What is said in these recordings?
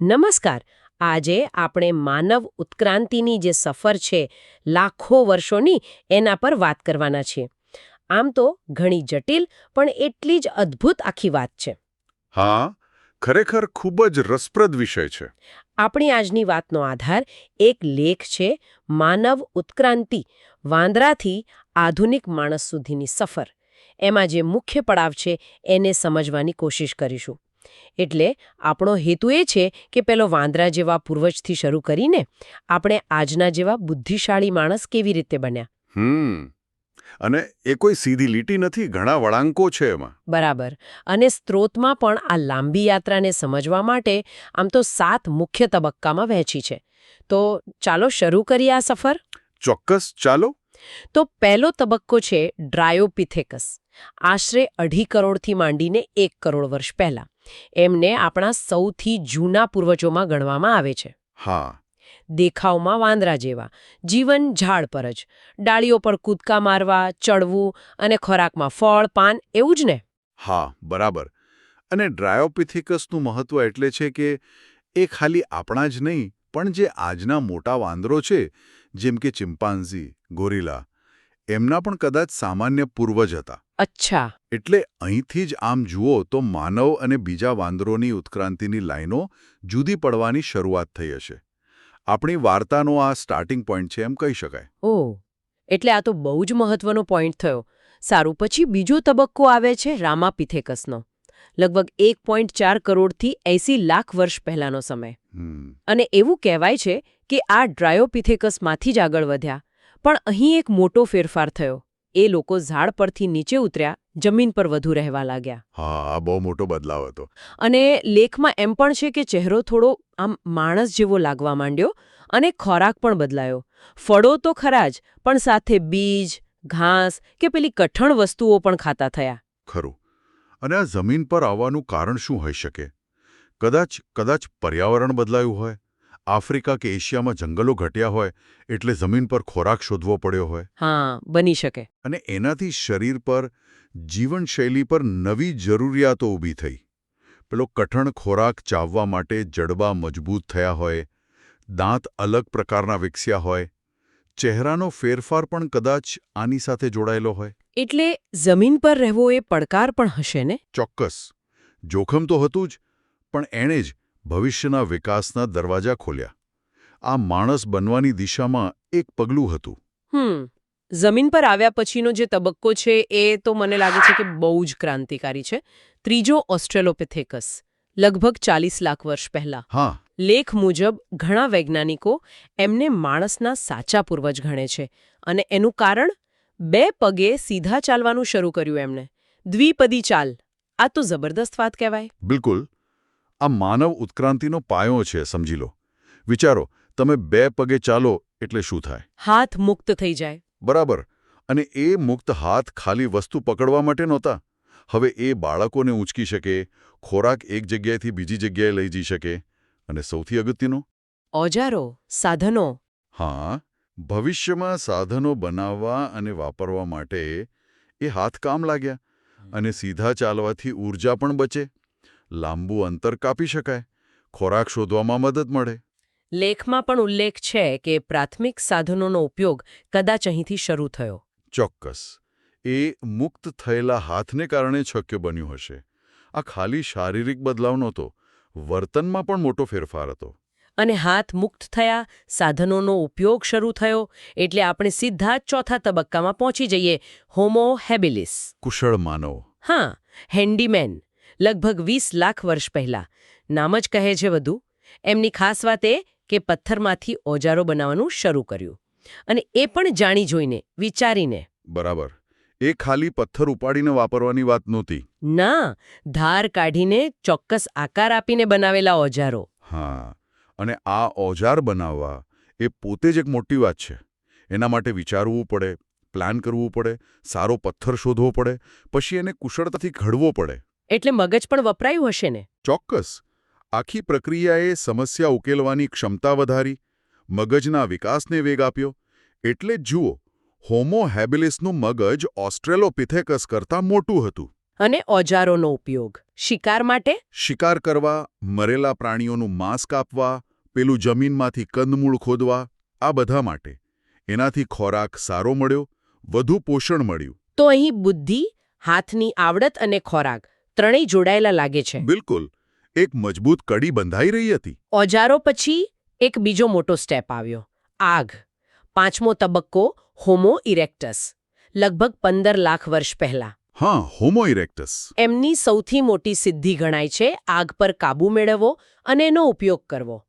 નમસ્કાર. આજે આપણે માનવ ઉત્ક્રાંતિની જે સફર છે લાખો વર્ષોની એના પર વાત કરવાના છીએ. આમ તો ઘણી જટિલ પણ એટલી જ અદ્ભુત આખી વાત છે. હા ખરેખર ખૂબ જ રસપ્રદ વિષય છે. આપણી આજની વાતનો આધાર એક લેખ છે માનવ ઉત્ક્રાંતિ વાંદરાથી આધુનિક માણસ સુધીની સફર. એમાં જે મુખ્ય પડાવ છે એને સમજવાની કોશિશ કરીશું. એટલે આપણો હેતુ એ છે કે પેલો વાંદરા જેવા પૂર્વજથી શરૂ કરીને આપણે આજના જેવા બુદ્ધિશાળી માણસ કેવી રીતે બન્યા. હમ. અને એ કોઈ સીધી લીટી નથી ઘણા વળાંકો છે એમાં. બરાબર. અને સ્ત્રોતમાં પણ આ લાંબી યાત્રાને સમજવા માટે આમ તો સાત મુખ્ય તબક્કામાં વહેંચી છે. તો ચાલો શરૂ કરીએ આ સફર? ચોક્કસ ચાલો. તો પહેલો તબક્કો છે ડ્રાયોપિથેકસ આશરે અઢી કરોડથી માંડીને એક કરોડ વર્ષ પહેલા. એમને આપણા સૌથી જૂના પૂર્વજોમાં ગણવામાં આવે છે. હા. દેખાવમાં વાંદરા જેવા જીવન ઝાડ પર જ. ડાળીઓ પર કૂદકા મારવા ચડવું અને ખોરાકમાં ફળ પાન એવું જ ને? હા બરાબર. અને ડ્રાયોપિથિકસનું મહત્વ એટલે છે કે એ ખાલી આપણા જ નહીં પણ જે આજના મોટા વાંદરો છે જેમ કે ચિમ્પાન્ઝી ગોરીલા એમના પણ કદાચ સામાન્ય પૂર્વજ હતા. અચ્છા. એટલે અહીંથી જ આમ જુઓ તો માનવ અને બીજા વાંદરોની ઉત્ક્રાંતિની લાઈનો જુદી પડવાની શરૂઆત થઈ હશે. આપણી વાર્તાનો આ સ્ટાર્ટિંગ પોઈન્ટ છે એમ કહી શકાય. ઓ એટલે આ તો બહુ જ મહત્વનો પોઈન્ટ થયો. સારું પછી બીજો તબક્કો આવે છે રામાપિથેકસનો. લગભગ એક પોઈન્ટ ચાર કરોડથી એસી લાખ વર્ષ પહેલાનો સમય. અને એવું કહેવાય છે કે આ ડ્રાયોપિથેકસમાંથી જ આગળ વધ્યા. પણ અહીં એક મોટો ફેરફાર થયો. એ લોકો ઝાડ પરથી નીચે ઉતર્યા જમીન પર વધુ રહેવા લાગ્યા. હા આ બહુ મોટો બદલાવ હતો. અને લેખમાં એમ પણ છે કે ચહેરો થોડો આમ માણસ જેવો લાગવા માંડ્યો અને ખોરાક પણ બદલાયો. ફળો તો ખરા જ પણ સાથે બીજ ઘાસ કે પેલી કઠણ વસ્તુઓ પણ ખાતા થયા. ખરું. અને આ જમીન પર આવવાનું કારણ શું હોઈ શકે? કદાચ કદાચ પર્યાવરણ બદલાયું હોય? આફ્રિકા કે એશિયામાં જંગલો ઘટ્યા હોય એટલે જમીન પર ખોરાક શોધવો પડ્યો હોય. હા બની શકે. અને એનાથી શરીર પર જીવનશૈલી પર નવી જરૂરિયાતો ઊભી થઈ. પેલો કઠણ ખોરાક ચાવવા માટે જડબા મજબૂત થયા હોય દાંત અલગ પ્રકારના વિકસ્યા હોય ચહેરાનો ફેરફાર પણ કદાચ આની સાથે જોડાયેલો હોય. એટલે જમીન પર રહેવો એ પડકાર પણ હશે ને? ચોક્કસ. જોખમ તો હતું જ પણ એણે જ ભવિષ્યના વિકાસના દરવાજા ખોલ્યા. આ માણસ બનવાની દિશામાં એક પગલું હતું. હમ જમીન પર આવ્યા પછીનો જે તબક્કો છે એ તો મને લાગે છે કે બહુ જ ક્રાંતિકારી છે. ત્રીજો ઓસ્ટ્રેલોપેથેકસ લગભગ ચાલીસ લાખ વર્ષ પહેલા. હા. લેખ મુજબ ઘણા વૈજ્ઞાનિકો એમને માણસના સાચા પૂર્વજ ગણે છે અને એનું કારણ? બે પગે સીધા ચાલવાનું શરૂ કર્યું એમણે. દ્વિપદી ચાલ આ તો જબરદસ્ત વાત કહેવાય. બિલકુલ. આ માનવ ઉત્ક્રાંતિનો પાયો છે સમજી લો. વિચારો તમે બે પગે ચાલો એટલે શું થાય? હાથ મુક્ત થઈ જાય. બરાબર. અને એ મુક્ત હાથ ખાલી વસ્તુ પકડવા માટે નહોતા. હવે એ બાળકોને ઊંચકી શકે ખોરાક એક જગ્યાએથી બીજી જગ્યાએ લઈ જઈ શકે. અને સૌથી અગત્યનું? ઓજારો સાધનો. હા ભવિષ્યમાં સાધનો બનાવવા અને વાપરવા માટે એ હાથ કામ લાગ્યા. અને સીધા ચાલવાથી ઊર્જા પણ બચે. લાંબુ અંતર કાપી શકાય. ખોરાક શોધવામાં મદદ મળે. લેખમાં પણ ઉલ્લેખ છે કે પ્રાથમિક સાધનોનો ઉપયોગ કદાચ અહીંથી શરૂ થયો. ચોક્કસ. એ મુક્ત થયેલા હાથને કારણે શક્ય બન્યું હશે. આ ખાલી શારીરિક બદલાવ નહોતો વર્તનમાં પણ મોટો ફેરફાર હતો. અને હાથ મુક્ત થયા સાધનોનો ઉપયોગ શરૂ થયો એટલે આપણે સીધા જ ચોથા તબક્કામાં પહોંચી જઈએ. હોમો હેબિલિસ. કુશળ માનવ. હા હેન્ડીમેન. લગભગ વીસ લાખ વર્ષ પહેલા. નામ જ કહે છે વધુ એમની ખાસ વાત એ કે પથ્થરમાંથી ઓજારો બનાવવાનું શરૂ કર્યું. અને એ પણ જાણી જોઈને વિચારીને. બરાબર. એ ખાલી પથ્થર ઉપાડીને વાપરવાની વાત નહોતી. ના ધાર કાઢીને ચોક્કસ આકાર આપીને બનાવેલા ઓજારો. હા. અને આ ઓજાર બનાવવા એ પોતે જ એક મોટી વાત છે. એના માટે વિચારવું પડે પ્લાન કરવું પડે સારો પથ્થર શોધવો પડે પછી એને કુશળતાથી ઘડવો પડે. એટલે મગજ પણ વપરાયું હશે ને? ચોક્કસ. આખી પ્રક્રિયાએ સમસ્યા ઉકેલવાની ક્ષમતા વધારી મગજના વિકાસને વેગ આપ્યો. એટલે જુઓ હોમો હેબિલિસનું મગજ ઓસ્ટ્રેલોપિથેકસ કરતાં મોટું હતું. અને ઓજારોનો ઉપયોગ. શિકાર માટે? શિકાર કરવા મરેલા પ્રાણીઓનું માંસ કાપવા પેલું જમીનમાંથી કંદમૂળ ખોદવા આ બધા માટે. એનાથી ખોરાક સારો મળ્યો વધુ પોષણ મળ્યું. તો અહીં બુદ્ધિ હાથની આવડત અને ખોરાક. ત્રણેય જોડાયેલા લાગે છે. બિલકુલ. એક મજબૂત કડી બંધાઈ રહી હતી. ઓજારો પછી એક બીજો મોટો સ્ટેપ આવ્યો. આગ. પાંચમો તબક્કો હોમો ઇરેક્ટસ. લગભગ પંદર લાખ વર્ષ પહેલા. હા હોમો ઇરેક્ટસ. એમની સૌથી મોટી સિદ્ધિ ગણાય છે આગ પર કાબૂ મેળવવો અને એનો ઉપયોગ કરવો.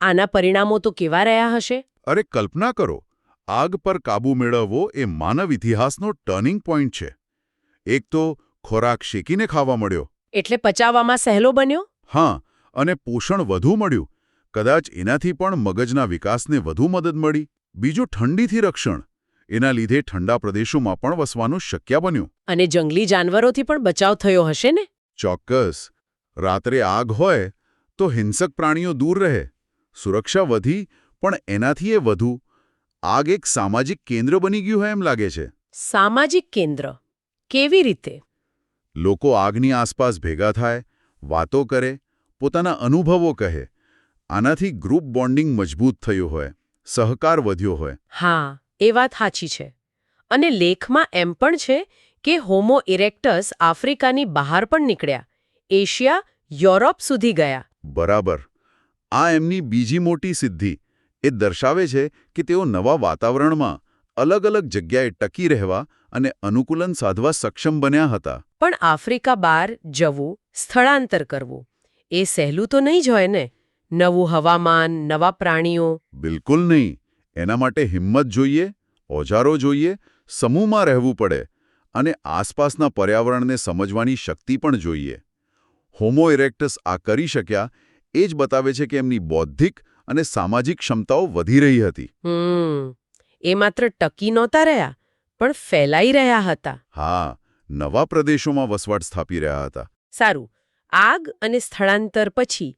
આના પરિણામો તો કેવા રહ્યા હશે? અરે કલ્પના કરો. આગ પર કાબૂ મેળવવો એ માનવ ઇતિહાસનો ટર્નિંગ પોઈન્ટ છે. એક તો ખોરાક શેકીને ખાવા મળ્યો. એટલે પચાવવામાં સહેલો બન્યો? હા અને પોષણ વધુ મળ્યું. કદાચ એનાથી પણ મગજના વિકાસને વધુ મદદ મળી. બીજું ઠંડીથી રક્ષણ. એના લીધે ઠંડા પ્રદેશોમાં પણ વસવાનું શક્ય બન્યું. અને જંગલી જાનવરોથી પણ બચાવ થયો હશે ને? ચોક્કસ. રાત્રે આગ હોય તો હિંસક પ્રાણીઓ દૂર રહે. સુરક્ષા વધી પણ એનાથી એ વધુ. આગ એક સામાજિક કેન્દ્ર બની ગયું હોય એમ લાગે છે. સામાજિક કેન્દ્ર. કેવી રીતે? લોકો આગની આસપાસ ભેગા થાય વાતો કરે પોતાના અનુભવો કહે. આનાથી ગ્રુપ બોન્ડિંગ મજબૂત થયું હોય સહકાર વધ્યો હોય. હા એ વાત સાચી છે. અને લેખમાં એમ પણ છે કે હોમો ઇરેક્ટસ આફ્રિકાની બહાર પણ નીકળ્યા એશિયા યુરોપ સુધી ગયા. બરાબર. આ એમની બીજી મોટી સિદ્ધિ એ દર્શાવે છે કે તેઓ નવા વાતાવરણમાં અલગ અલગ જગ્યાએ ટકી રહેવા અને અનુકૂલન સાધવા સક્ષમ બન્યા હતા. પણ આફ્રિકા બહાર જવું સ્થળાંતર કરવું એ સહેલું તો નહીં જ હોય ને? નવું હવામાન નવા પ્રાણીઓ. બિલકુલ નહીં. એના માટે હિંમત જોઈએ ઓજારો જોઈએ સમૂહમાં રહેવું પડે અને આસપાસના પર્યાવરણને સમજવાની શક્તિ પણ જોઈએ. હોમો ઇરેક્ટસ આ કરી શક્યા એ જ બતાવે છે કે એમની બૌદ્ધિક અને સામાજિક ક્ષમતાઓ વધી રહી હતી. એ માત્ર ટકી નહોતા રહ્યા પણ ફેલાઈ રહ્યા હતા. હા નવા પ્રદેશોમાં વસવાટ સ્થાપી રહ્યા હતા. સારું આગ અને સ્થળાંતર પછી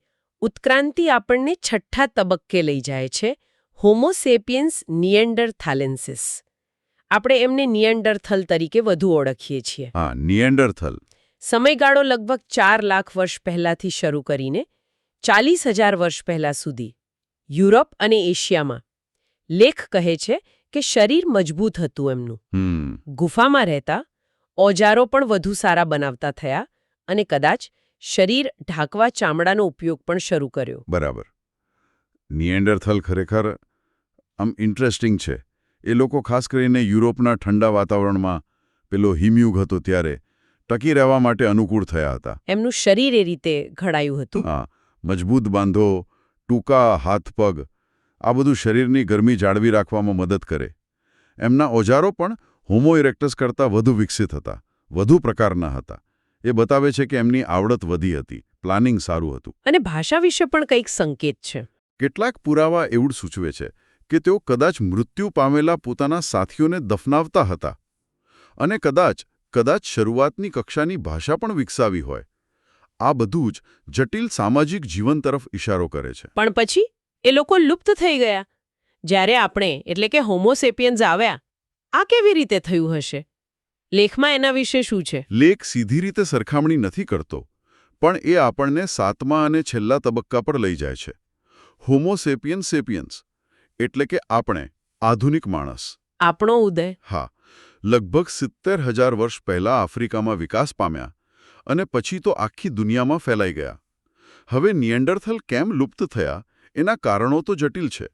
ઉત્ક્રાંતિ આપણને છઠ્ઠા તબક્કે લઈ જાય છે હોમોસેપિયન્સ નિયન્ડરથાલેન્સિસ આપણે એમને નિયન્ડરથલ તરીકે વધુ ઓળખીએ છીએ. હા નિયન્ડરથલ સમયગાળો લગભગ ચાર લાખ વર્ષ પહેલાથી શરૂ કરીને ચાલીસ હજાર વર્ષ પહેલા સુધી યુરોપ અને એશિયામાં લેખ કહે છે કે શરીર મજબૂત હતું એમનું. ગુફામાં રહેતા ઓજારો પણ વધુ સારા બનાવતા થયા અને કદાચ શરીર ઢાંકવા ચામડાનો ઉપયોગ પણ શરૂ કર્યો. બરાબર. નિએન્ડરથલ ખરેખર આમ ઇન્ટરેસ્ટિંગ છે. એ લોકો ખાસ કરીને યુરોપના ઠંડા વાતાવરણમાં પેલો હિમયુગ હતો ત્યારે ટકી રહેવા માટે અનુકૂળ થયા હતા. એમનું શરીર એ રીતે ઘડાયું હતું. હા મજબૂત બાંધો ટૂંકા હાથ પગ આ બધું શરીરની ગરમી જાળવી રાખવામાં મદદ કરે. એમના ઓજારો પણ હોમો ઇરેક્ટસ કરતાં વધુ વિકસિત હતા વધુ પ્રકારના હતા. એ બતાવે છે કે એમની આવડત વધી હતી પ્લાનિંગ સારું હતું. અને ભાષા વિશે પણ કંઈક સંકેત છે. કેટલાક પુરાવા એવું સૂચવે છે કે તેઓ કદાચ મૃત્યુ પામેલા પોતાના સાથીઓને દફનાવતા હતા અને કદાચ કદાચ શરૂઆતની કક્ષાની ભાષા પણ વિકસાવી હોય. આ બધું જ જટિલ સામાજિક જીવન તરફ ઇશારો કરે છે. પણ પછી? એ લોકો લુપ્ત થઈ ગયા. જ્યારે આપણે એટલે કે હોમોસેપિયન્સ આવ્યા આ કેવી રીતે થયું હશે? લેખમાં એના વિશે શું છે? લેખ સીધી રીતે સરખામણી નથી કરતો પણ એ આપણને સાતમા અને છેલ્લા તબક્કા પર લઈ જાય છે. હોમોસેપિયન સેપિયન્સ એટલે કે આપણે આધુનિક માણસ. આપણો ઉદય. હા લગભગ સિત્તેર હજાર વર્ષ પહેલા આફ્રિકામાં વિકાસ પામ્યા અને પછી તો આખી દુનિયામાં ફેલાઈ ગયા. હવે નિયંડરથલ કેમ લુપ્ત થયા? એના કારણો તો જટિલ છે.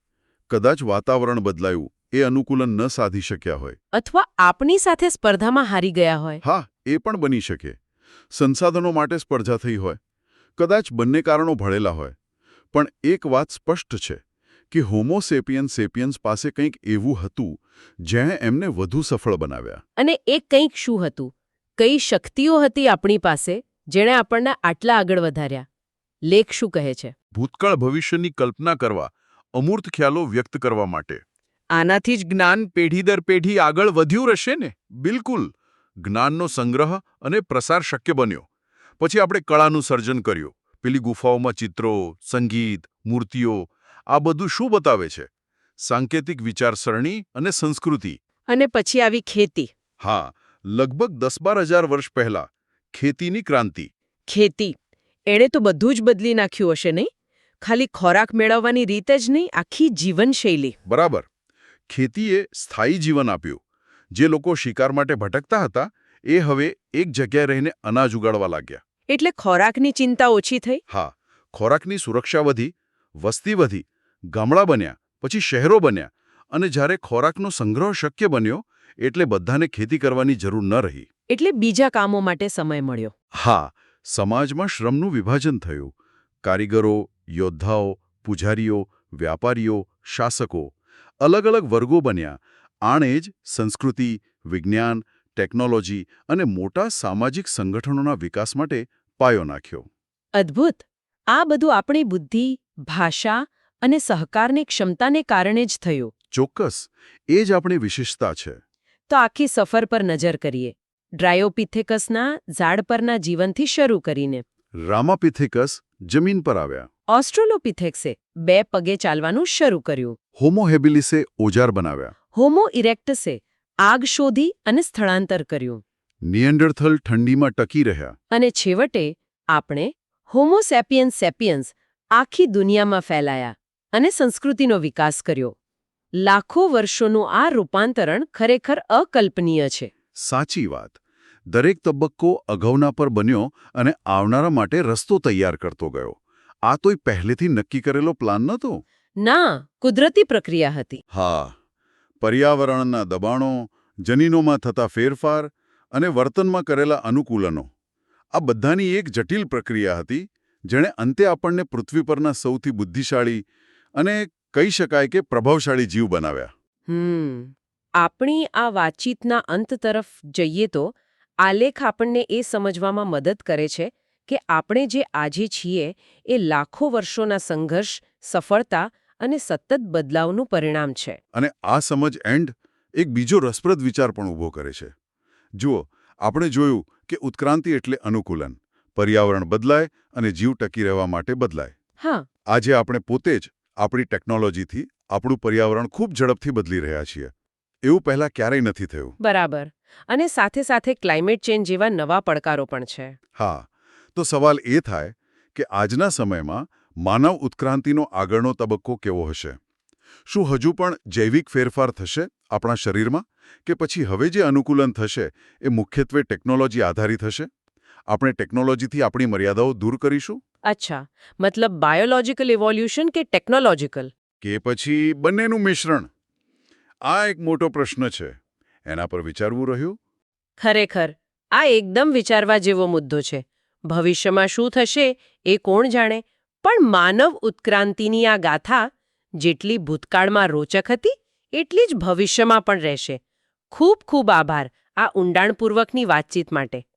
કદાચ વાતાવરણ બદલાયું એ અનુકૂલન ન સાધી શક્યા હોય. અથવા આપની સાથે સ્પર્ધામાં હારી ગયા હોય. હા એ પણ બની શકે. સંસાધનો માટે સ્પર્ધા થઈ હોય. કદાચ બંને કારણો ભળેલા હોય. પણ એક વાત સ્પષ્ટ છે કે હોમોસેપિયન સેપિયન્સ પાસે કંઈક એવું હતું જેણે એમને વધુ સફળ બનાવ્યા. અને એ કંઈક શું હતું? કઈ શક્તિઓ હતી આપણી પાસે જેણે આપણને આટલા આગળ વધાર્યા? લેખ શું કહે છે? ભૂતકાળ ભવિષ્યની કલ્પના કરવા અમૂર્ત ખ્યાલો વ્યક્ત કરવા માટે. આનાથી જ જ્ઞાન પેઢી દર પેઢી આગળ વધ્યું રહેશે ને? બિલકુલ. જ્ઞાનનો સંગ્રહ અને પ્રસાર શક્ય બન્યો. પછી આપણે કળાનું સર્જન કર્યું. પેલી ગુફાઓમાં ચિત્રો સંગીત મૂર્તિઓ આ બધું શું બતાવે છે? સાંકેતિક વિચારસરણી અને સંસ્કૃતિ. અને પછી આવી ખેતી. હા લગભગ દસ બાર હજાર વર્ષ પહેલા ખેતીની ક્રાંતિ. ખેતી. એણે તો બધું જ બદલી નાખ્યું હશે નહીં? ખાલી ખોરાક મેળવવાની રીત જ નહીં આખી જીવનશૈલી. બરાબર. ખેતીએ સ્થાયી જીવન આપ્યું. જે લોકો શિકાર માટે ભટકતા હતા એ હવે એક જગ્યાએ રહીને અનાજ ઉગાડવા લાગ્યા. એટલે ખોરાકની ચિંતા ઓછી થઈ? હા. ખોરાકની સુરક્ષા વધી વસ્તી વધી ગામડા બન્યા પછી શહેરો બન્યા અને જ્યારે ખોરાકનો સંગ્રહ શક્ય બન્યો એટલે બધાને ખેતી કરવાની જરૂર ન રહી. એટલે બીજા કામો માટે સમય મળ્યો. હા. સમાજમાં શ્રમનું વિભાજન થયું. કારીગરો યોદ્ધાઓ પૂજારીઓ વ્યાપારીઓ શાસકો અલગ અલગ વર્ગો બન્યા. આણે જ સંસ્કૃતિ વિજ્ઞાન ટેકનોલોજી અને મોટા સામાજિક સંગઠનોના વિકાસ માટે પાયો નાખ્યો. અદ્ભુત! આ બધું આપણી બુદ્ધિ ભાષા અને સહકારની ક્ષમતાને કારણે જ થયું. ચોક્કસ! એ જ આપણી વિશેષતા છે. તો આખી સફર પર નજર કરીએ. ડ્રાયોપિથેકસના ઝાડ પરના જીવનથી શરૂ કરીને. રામાપિથેકસ જમીન પર આવ્યા. ઓસ્ટ્રોલોપિથેક્સે બે પગે ચાલવાનું શરૂ કર્યું. હોમોહેબિલિસે ઓજાર બનાવ્યા. હોમો ઇરેક્ટસે આગ શોધી અને સ્થળાંતર કર્યું. નિયન્ડરથલ ઠંડીમાં ટકી રહ્યા. અને છેવટે આપણે હોમો સેપિયન્સ સેપિયન્સ આખી દુનિયામાં ફેલાયા અને સંસ્કૃતિનો વિકાસ કર્યો. લાખો વર્ષોનું આ રૂપાંતરણ ખરેખર અકલ્પનીય છે. સાચી વાત. દરેક તબક્કો અગાઉના પર બન્યો અને આવનારા માટે રસ્તો તૈયાર કરતો ગયો. આ તોય પહેલેથી નક્કી કરેલો પ્લાન નહોતો ના કુદરતી પ્રક્રિયા હતી. હા. પર્યાવરણના દબાણો જનીનોમાં થતા ફેરફાર અને વર્તનમાં કરેલા અનુકૂલનો. આ બધાની એક જટિલ પ્રક્રિયા હતી જેણે અંતે આપણને પૃથ્વી પરના સૌથી બુદ્ધિશાળી અને કહી શકાય કે પ્રભાવશાળી જીવ બનાવ્યા. હમ. આપણી આ વાતચીતના અંત તરફ જઈએ તો આલેખ આપણને એ સમજવામાં મદદ કરે છે કે આપણે જે આજે છીએ એ લાખો વર્ષોના સંઘર્ષ સફળતા અને સતત બદલાવનું પરિણામ છે. અને આ સમજ એન્ડ એક બીજો રસપ્રદ વિચાર પણ ઊભો કરે છે. જુઓ આપણે જોયું કે ઉત્ક્રાંતિ એટલે અનુકૂલન પર્યાવરણ બદલાય અને જીવ ટકી રહેવા માટે બદલાય. હા. આજે આપણે પોતે જ આપણી ટેકનોલોજીથી આપણું પર્યાવરણ ખૂબ ઝડપથી બદલી રહ્યા છીએ. એવું પહેલાં ક્યારેય નથી થયું. બરાબર. અને સાથે સાથે ક્લાઇમેટ ચેન્જ જેવા નવા પડકારો પણ છે. હા તો સવાલ એ થાય કે આજના સમયમાં માનવ ઉત્ક્રાંતિનો આગળનો તબક્કો કેવો હશે? શું હજુ પણ જૈવિક ફેરફાર થશે આપણા શરીરમાં? કે પછી હવે જે અનુકૂલન થશે એ મુખ્યત્વે ટેકનોલોજી આધારિત હશે? આપણે ટેકનોલોજીથી આપણી મર્યાદાઓ દૂર કરીશું? અચ્છા. મતલબ બાયોલોજીકલ ઇવોલ્યુશન કે ટેકનોલોજીકલ? કે પછી બંનેનું મિશ્રણ? આ એક મોટો પ્રશ્ન છે. એના પર વિચારવું રહ્યું? ખરેખર, આ એકદમ વિચારવા જેવો મુદ્દો છે. ભવિષ્યમાં શું થશે એ કોણ જાણે, પણ માનવ ઉત્ક્રાંતિની આ ગાથા, જેટલી ભૂતકાળમાં રોચક હતી, એટલી જ ભવિષ્યમાં પણ રહેશે. ખૂબ ખૂબ આભાર આ ઊંડાણપૂર્વકની વાતચીત માટે.